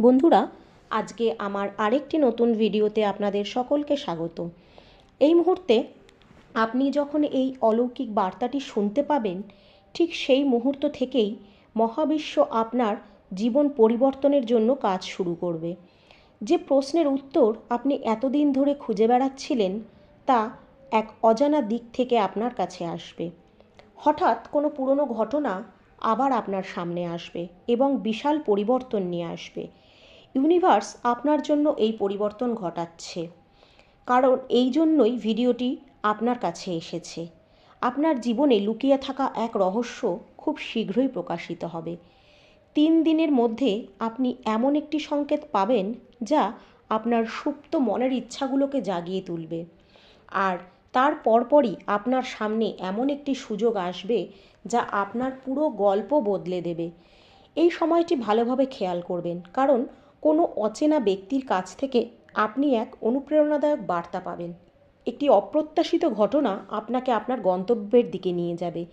বন্ধুরা, আজকে আমার আরেকটি নতুন ভিডিওতে আপনাদের সকলকে স্বাগত। এই মুহূর্তে আপনি যখন এই অলৌকিক বার্তাটি শুনতে পাবেন, ঠিক সেই মুহূর্ত থেকেই মহাবিশ্ব আপনার জীবন পরিবর্তনের জন্য কাজ শুরু করবে। যে প্রশ্নের উত্তর আপনি এতদিন ধরে খুঁজে বেড়াচ্ছিলেন, তা এক অজানা দিক থেকে আপনার কাছে আসবে। হঠাৎ কোনো পুরনো ঘটনা আবার আপনার সামনে আসবে এবং বিশাল পরিবর্তন নিয়ে আসবে। ইউনিভার্স আপনার জন্য এই পরিবর্তন ঘটাচ্ছে। কারণ এই জন্যই ভিডিওটি আপনার কাছে এসেছে। আপনার জীবনে লুকিয়ে থাকা এক রহস্য খুব শীঘ্রই প্রকাশিত হবে। তিন দিনের মধ্যে আপনি এমন একটি সংকেত পাবেন যা আপনার সুপ্ত মনের ইচ্ছাগুলোকে জাগিয়ে তুলবে। আর তার পরপরই আপনার সামনে এমন একটি সুযোগ আসবে যা আপনার পুরো গল্প বদলে দেবে। এই সময়টি ভালোভাবে খেয়াল করবেন, কারণ কোনো অচেনা ব্যক্তির কাছ থেকে আপনি এক অনুপ্রেরণাদায়ক বার্তা পাবেন। একটি অপ্রত্যাশিত ঘটনা আপনাকে আপনার গন্তব্যের দিকে নিয়ে যাবে।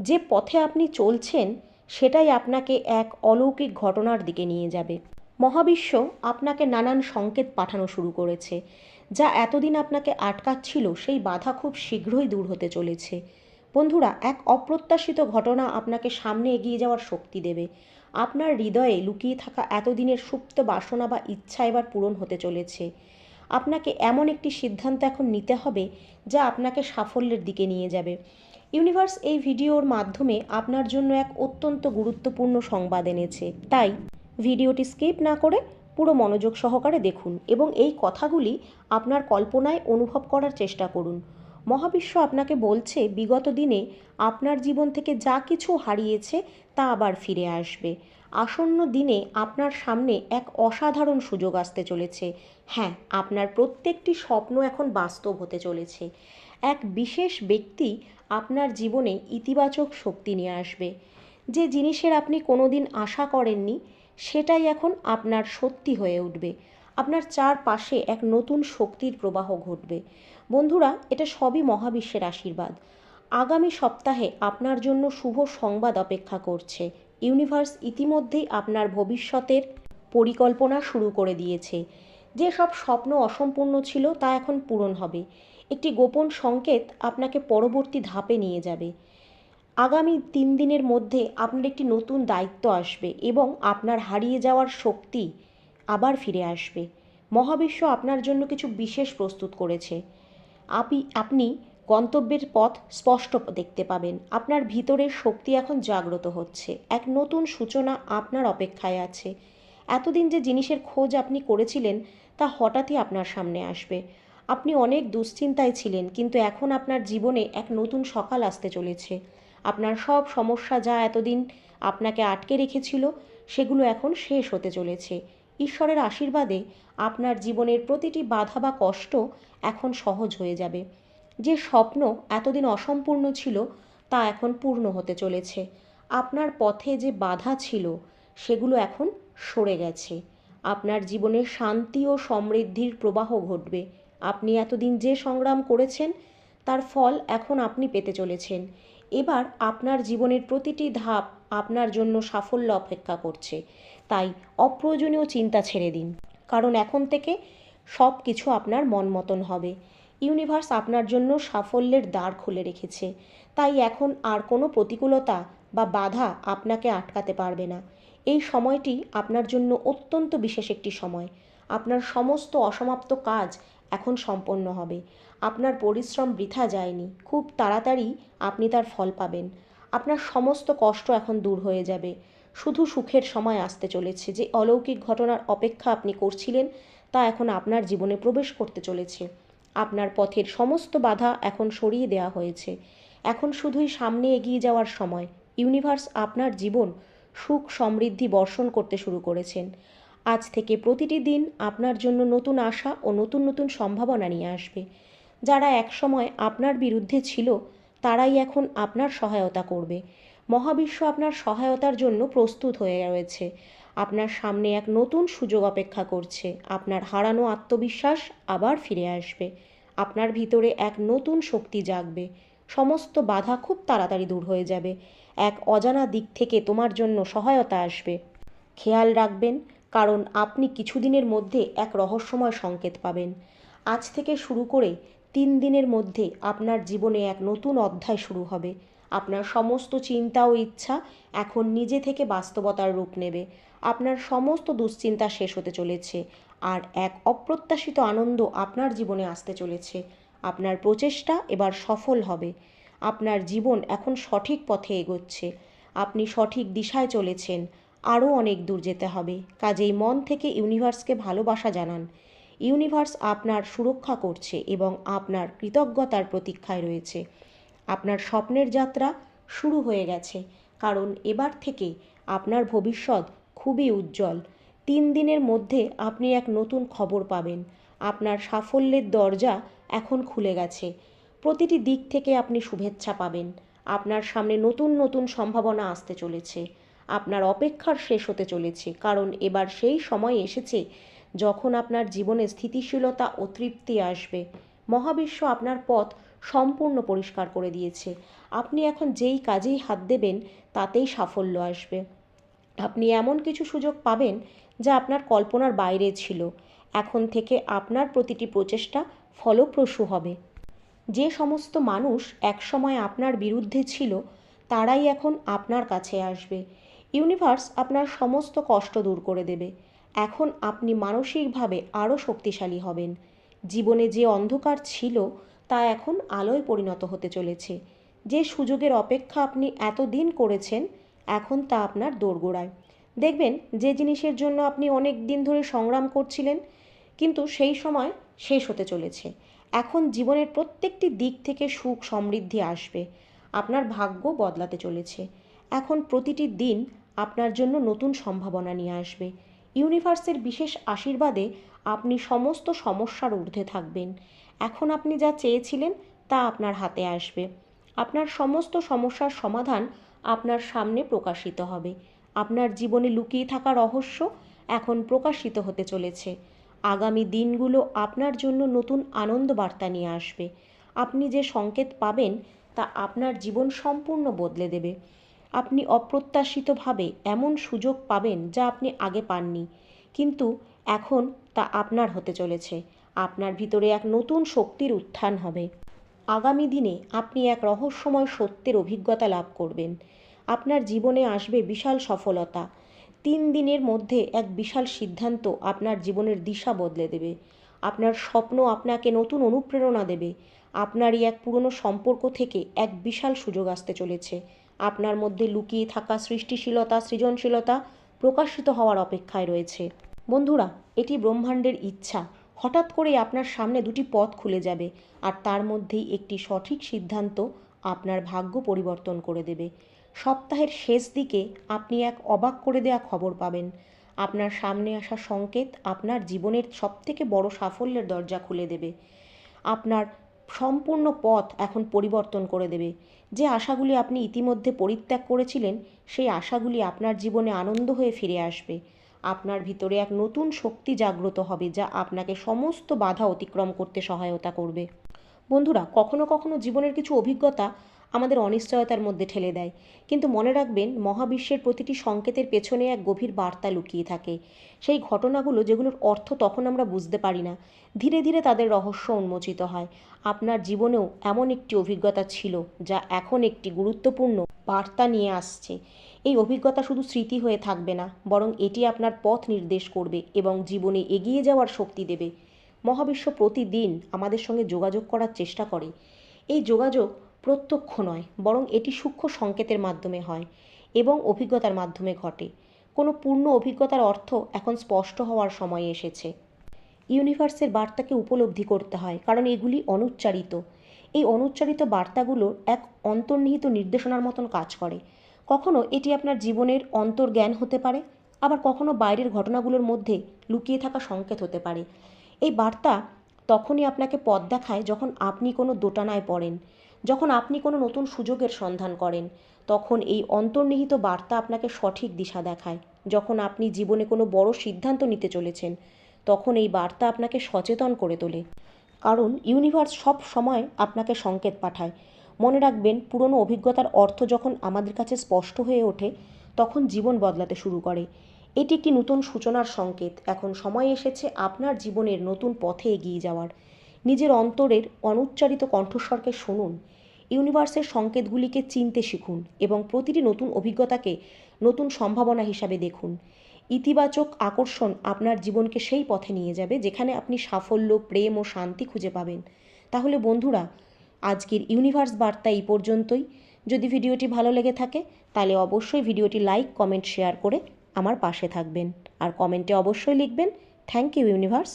যে পথে আপনি চলছেন, সেটাই আপনাকে এক অলৌকিক ঘটনার দিকে নিয়ে যাবে। মহাবিশ্ব আপনাকে নানান সংকেত পাঠানো শুরু করেছে, যা এতদিন আপনাকে আটকাচ্ছিল, সেই বাধা খুব শীঘ্রই দূর হতে চলেছে। বন্ধুরা, এক অপ্রত্যাশিত ঘটনা আপনাকে সামনে এগিয়ে যাওয়ার শক্তি দেবে। আপনার হৃদয়ে লুকিয়ে থাকা এতদিনের সুপ্ত বাসনা বা ইচ্ছা এবার পূরণ হতে চলেছে। আপনাকে এমন একটি সিদ্ধান্ত এখন নিতে হবে যা আপনাকে সাফল্যের দিকে নিয়ে যাবে। ইউনিভার্স এই ভিডিওর মাধ্যমে আপনার জন্য এক অত্যন্ত গুরুত্বপূর্ণ সংবাদ এনেছে। তাই ভিডিওটি স্কিপ না করে পুরো মনোযোগ সহকারে দেখুন এবং এই কথাগুলি আপনার কল্পনায় অনুভব করার চেষ্টা করুন। মহাবিশ্ব আপনাকে বলছে, বিগত দিনে আপনার জীবন থেকে যা কিছু হারিয়েছে তা আবার ফিরে আসবে। আসন্ন দিনে আপনার সামনে এক অসাধারণ সুযোগ আসতে চলেছে। হ্যাঁ আপনার প্রত্যেকটি স্বপ্ন এখন বাস্তব হতে চলেছে। এক বিশেষ ব্যক্তি আপনার জীবনে ইতিবাচক শক্তি নিয়ে আসবে। যে জিনিসের আপনি কোনোদিন আশা করেননি, সেটাই এখন আপনার সত্যি হয়ে উঠবে। আপনার চারপাশে এক নতুন শক্তির প্রবাহ ঘটবে। বন্ধুরা, এটা সবই মহাবিশ্বের আশীর্বাদ। আগামী সপ্তাহে আপনার জন্য শুভ সংবাদ অপেক্ষা করছে। ইউনিভার্স ইতিমধ্যেই আপনার ভবিষ্যতের পরিকল্পনা শুরু করে দিয়েছে। যে সব স্বপ্ন অসম্পূর্ণ ছিল তা এখন পূরণ হবে। একটি গোপন সংকেত আপনাকে পরবর্তী ধাপে নিয়ে যাবে। আগামী তিন দিনের মধ্যে আপনার একটি নতুন দায়িত্ব আসবে এবং আপনার হারিয়ে যাওয়ার শক্তি আবার ফিরে আসবে। মহাবিশ্ব আপনার জন্য কিছু বিশেষ প্রস্তুত করেছে। আপনি আপনি গন্তব্যের পথ স্পষ্ট দেখতে পাবেন। আপনার ভিতরের শক্তি এখন জাগ্রত হচ্ছে। এক নতুন সূচনা আপনার অপেক্ষায় আছে। এতদিন যে জিনিসের খোঁজ আপনি করেছিলেন, তা হঠাৎই আপনার সামনে আসবে। আপনি অনেক দুশ্চিন্তায় ছিলেন, কিন্তু এখন আপনার জীবনে এক নতুন সকাল আসতে চলেছে। আপনার সব সমস্যা যা এতদিন আপনাকে আটকে রেখেছিল, সেগুলো এখন শেষ হতে চলেছে। ঈশ্বরের আশীর্বাদে আপনার জীবনের প্রতিটি বাধা বা কষ্ট এখন সহজ হয়ে যাবে। যে স্বপ্ন এতদিন অসম্পূর্ণ ছিল, তা এখন পূর্ণ হতে চলেছে। আপনার পথে যে বাধা ছিল, সেগুলো এখন সরে গেছে। আপনার জীবনে শান্তি ও সমৃদ্ধির প্রবাহ ঘটবে। আপনি এতদিন যে সংগ্রাম করেছেন, তার ফল এখন আপনি পেতে চলেছেন। এবার আপনার জীবনের প্রতিটি ধাপ আপনার জন্য সাফল্য অপেক্ষা করছে। তাই অপ্রয়োজনীয় চিন্তা ছেড়ে দিন। কারণ এখন থেকে সব কিছু আপনার মন মতন হবে। ইউনিভার্স আপনার জন্য সাফল্যের দ্বার খুলে রেখেছে। তাই এখন আর কোনো প্রতিকূলতা বা বাধা আপনাকে আটকাতে পারবে না। এই সময়টি আপনার জন্য অত্যন্ত বিশেষ একটি সময়। আপনার সমস্ত অসমাপ্ত কাজ এখন সম্পন্ন হবে। আপনার পরিশ্রম বৃথা যায়নি। খুব তাড়াতাড়ি আপনি তার ফল পাবেন। আপনার সমস্ত কষ্ট এখন দূর হয়ে যাবে। শুধু সুখের সময় আসতে চলেছে যে অলৌকিক ঘটনার অপেক্ষা আপনি করছিলেন, তা এখন আপনার জীবনে প্রবেশ করতে চলেছে। আপনার পথের সমস্ত বাধা এখন সরিয়ে দেওয়া হয়েছে। এখন শুধুই সামনে এগিয়ে যাওয়ার সময়। ইউনিভার্স আপনার জীবন সুখ সমৃদ্ধি বর্ষণ করতে শুরু করেছেন। আজ থেকে প্রতিটি দিন আপনার জন্য নতুন আশা ও নতুন নতুন সম্ভাবনা নিয়ে আসবে। যারা একসময় আপনার বিরুদ্ধে ছিল, তারাই এখন আপনার সহায়তা করবে। মহাবিশ্ব আপনার সহায়তার জন্য প্রস্তুত হয়ে রয়েছে। আপনার সামনে এক নতুন সুযোগ অপেক্ষা করছে। আপনার হারানো আত্মবিশ্বাস আবার ফিরে আসবে। আপনার ভিতরে এক নতুন শক্তি জাগবে। সমস্ত বাধা খুব তাড়াতাড়ি দূর হয়ে যাবে। এক অজানা দিক থেকে তোমার জন্য সহায়তা আসবে। খেয়াল রাখবেন, কারণ আপনি কিছুদিনের মধ্যে এক রহস্যময় সংকেত পাবেন। আজ থেকে শুরু করে তিন দিনের মধ্যে আপনার জীবনে এক নতুন অধ্যায় শুরু হবে। আপনার সমস্ত চিন্তা ও ইচ্ছা এখন নিজে থেকে বাস্তবতার রূপ নেবে। আপনার সমস্ত দুশ্চিন্তা শেষ হতে চলেছে আর এক অপ্রত্যাশিত আনন্দ আপনার জীবনে আসতে চলেছে। আপনার প্রচেষ্টা এবার সফল হবে। আপনার জীবন এখন সঠিক পথে এগোচ্ছে। আপনি সঠিক দিশায় চলেছেন। আরও অনেক দূর যেতে হবে। কাজেই মন থেকে ইউনিভার্সকে ভালোবাসা জানান। ইউনিভার্স আপনার সুরক্ষা করছে এবং আপনার কৃতজ্ঞতার প্রতীক্ষায় রয়েছে। আপনার স্বপ্নের যাত্রা শুরু হয়ে গেছে। কারণ এবার থেকে আপনার ভবিষ্যৎ খুবই উজ্জ্বল। তিন দিনের মধ্যে আপনি এক নতুন খবর পাবেন। আপনার সাফল্যের দরজা এখন খুলে গেছে। প্রতিটি দিক থেকে আপনি শুভেচ্ছা পাবেন। আপনার সামনে নতুন নতুন সম্ভাবনা আসতে চলেছে। আপনার অপেক্ষার শেষ হতে চলেছে। কারণ এবার সেই সময় এসেছে যখন আপনার জীবনে স্থিতিশীলতা ও তৃপ্তি আসবে। মহাবিশ্ব আপনার পথ সম্পূর্ণ পরিষ্কার করে দিয়েছে। আপনি এখন যেই কাজেই হাত দেবেন, তাতেই সাফল্য আসবে। আপনি এমন কিছু সুযোগ পাবেন, যা আপনার কল্পনার বাইরে ছিল। এখন থেকে আপনার প্রতিটি প্রচেষ্টা ফলপ্রসূ হবে। যে সমস্ত মানুষ একসময় আপনার বিরুদ্ধে ছিল, তারাই এখন আপনার কাছে আসবে। ইউনিভার্স আপনার সমস্ত কষ্ট দূর করে দেবে। এখন আপনি মানসিকভাবে আরও শক্তিশালী হবেন। জীবনে যে অন্ধকার ছিল তা এখন আলোয় পরিণত হতে চলেছে। যে সুযোগের অপেক্ষা আপনি এতদিন করেছেন, এখন তা আপনার দোরগোড়ায়। দেখবেন, যে জিনিসের জন্য আপনি অনেক দিন ধরে সংগ্রাম করছিলেন, কিন্তু সেই সময় শেষ হতে চলেছে। এখন জীবনের প্রত্যেকটি দিক থেকে সুখ সমৃদ্ধি আসবে। আপনার ভাগ্য বদলাতে চলেছে। এখন প্রতিটি দিন আপনার জন্য নতুন সম্ভাবনা নিয়ে আসবে। ইউনিভার্সের বিশেষ আশীর্বাদে আপনি সমস্ত সমস্যার ঊর্ধ্বে থাকবেন। এখন আপনি যা চেয়েছিলেন তা আপনার হাতে আসবে। আপনার সমস্ত সমস্যার সমাধান আপনার সামনে প্রকাশিত হবে। আপনার জীবনে লুকিয়ে থাকা রহস্য এখন প্রকাশিত হতে চলেছে। আগামী দিনগুলো আপনার জন্য নতুন আনন্দ বার্তা নিয়ে আসবে। আপনি যে সংকেত পাবেন তা আপনার জীবন সম্পূর্ণ বদলে দেবে। আপনি অপ্রত্যাশিতভাবে এমন সুযোগ পাবেন যা আপনি আগে পাননি। কিন্তু এখন তা আপনার হতে চলেছে। আপনার ভিতরে এক নতুন শক্তির উত্থান হবে। আগামী দিনে আপনি এক রহস্যময় সত্যের অভিজ্ঞতা লাভ করবেন। আপনার জীবনে আসবে বিশাল সফলতা। তিন দিনের মধ্যে এক বিশাল সিদ্ধান্ত আপনার জীবনের দিশা বদলে দেবে। আপনার স্বপ্ন আপনাকে নতুন অনুপ্রেরণা দেবে। আপনারই এক পুরনো সম্পর্ক থেকে এক বিশাল সুযোগ আসতে চলেছে। আপনার মধ্যে লুকিয়ে থাকা সৃষ্টিশীলতা, সৃজনশীলতা প্রকাশিত হওয়ার অপেক্ষায় রয়েছে। বন্ধুরা, এটি ব্রহ্মাণ্ডের ইচ্ছা। হঠাৎ করেই আপনার সামনে দুটি পথ খুলে যাবে আর তার মধ্যেই একটি সঠিক সিদ্ধান্ত আপনার ভাগ্য পরিবর্তন করে দেবে। সপ্তাহের শেষ দিকে আপনি এক অবাক করে দেওয়া খবর পাবেন। আপনার সামনে আসা সংকেত আপনার জীবনের সবথেকে বড় সাফল্যের দরজা খুলে দেবে। আপনার সম্পূর্ণ পথ এখন পরিবর্তন করে দেবে। যে আশাগুলি আপনি ইতিমধ্যে পরিত্যাগ করেছিলেন, সেই আশাগুলি আপনার জীবনে আনন্দ হয়ে ফিরে আসবে। আপনার ভিতরে এক নতুন শক্তি জাগ্রত হবে যা আপনাকে সমস্ত বাধা অতিক্রম করতে সহায়তা করবে। বন্ধুরা, কখনো কখনো জীবনের কিছু অভিজ্ঞতা আমাদের অনিশ্চয়তার মধ্যে ঠেলে দেয়। কিন্তু মনে রাখবেন, মহাবিশ্বের প্রতিটি সংকেতের পেছনে এক গভীর বার্তা লুকিয়ে থাকে। সেই ঘটনাগুলো যেগুলোর অর্থ তখন আমরা বুঝতে পারি না, ধীরে ধীরে তাদের রহস্য উন্মোচিত হয়। আপনার জীবনেও এমন একটি অভিজ্ঞতা ছিল, যা এখন একটি গুরুত্বপূর্ণ বার্তা নিয়ে আসছে। এই অভিজ্ঞতা শুধু স্মৃতি হয়ে থাকবে না, বরং এটি আপনার পথ নির্দেশ করবে এবং জীবনে এগিয়ে যাওয়ার শক্তি দেবে। মহাবিশ্ব প্রতিদিন আমাদের সঙ্গে যোগাযোগ করার চেষ্টা করে। এই যোগাযোগ প্রত্যক্ষ নয়, বরং এটি সূক্ষ্ম সংকেতের মাধ্যমে হয় এবং অভিজ্ঞতার মাধ্যমে ঘটে। কোনো পূর্ণ অভিজ্ঞতার অর্থ এখন স্পষ্ট হওয়ার সময় এসেছে। ইউনিভার্সের বার্তাকে উপলব্ধি করতে হয়, কারণ এগুলি অনুচ্চারিত। এই অনুচ্চারিত বার্তাগুলোর এক অন্তর্নিহিত নির্দেশনার মতন কাজ করে। কখনো এটি আপনার জীবনের অন্তর্জ্ঞান হতে পারে, আবার কখনো বাইরের ঘটনাগুলোর মধ্যে লুকিয়ে থাকা সংকেত হতে পারে। এই বার্তা তখনই আপনাকে পথ দেখায় যখন আপনি কোনো দোটানায় পড়েন। যখন আপনি কোনো নতুন সুযোগের সন্ধান করেন, তখন এই অন্তর্নিহিত বার্তা আপনাকে সঠিক দিশা দেখায়। যখন আপনি জীবনে কোনো বড় সিদ্ধান্ত নিতে চলেছেন, তখন এই বার্তা আপনাকে সচেতন করে তোলে। কারণ ইউনিভার্স সব সময় আপনাকে সংকেত পাঠায়। মনে রাখবেন, পুরনো অভিজ্ঞতার অর্থ যখন আমাদের কাছে স্পষ্ট হয়ে ওঠে, তখন জীবন বদলাতে শুরু করে। এটি একটি নতুন সূচনার সংকেত। এখন সময় এসেছে আপনার জীবনের নতুন পথে এগিয়ে যাওয়ার। নিজের অন্তরের অনুচ্চারিত কণ্ঠস্বরকে শুনুন। ইউনিভার্সের সংকেতগুলিকে চিনতে শিখুন এবং প্রতিটি নতুন অভিজ্ঞতাকে নতুন সম্ভাবনা হিসাবে দেখুন। ইতিবাচক আকর্ষণ আপনার জীবনকে সেই পথে নিয়ে যাবে যেখানে আপনি সাফল্য, প্রেম ও শান্তি খুঁজে পাবেন। তাহলে বন্ধুরা, আজকের ইউনিভার্স বার্তা এই পর্যন্তই। যদি ভিডিওটি ভালো লেগে থাকে, তাহলে অবশ্যই ভিডিওটি লাইক, কমেন্ট, শেয়ার করে আমার পাশে থাকবেন। আর কমেন্টে অবশ্যই লিখবেন, থ্যাংক ইউ ইউনিভার্স।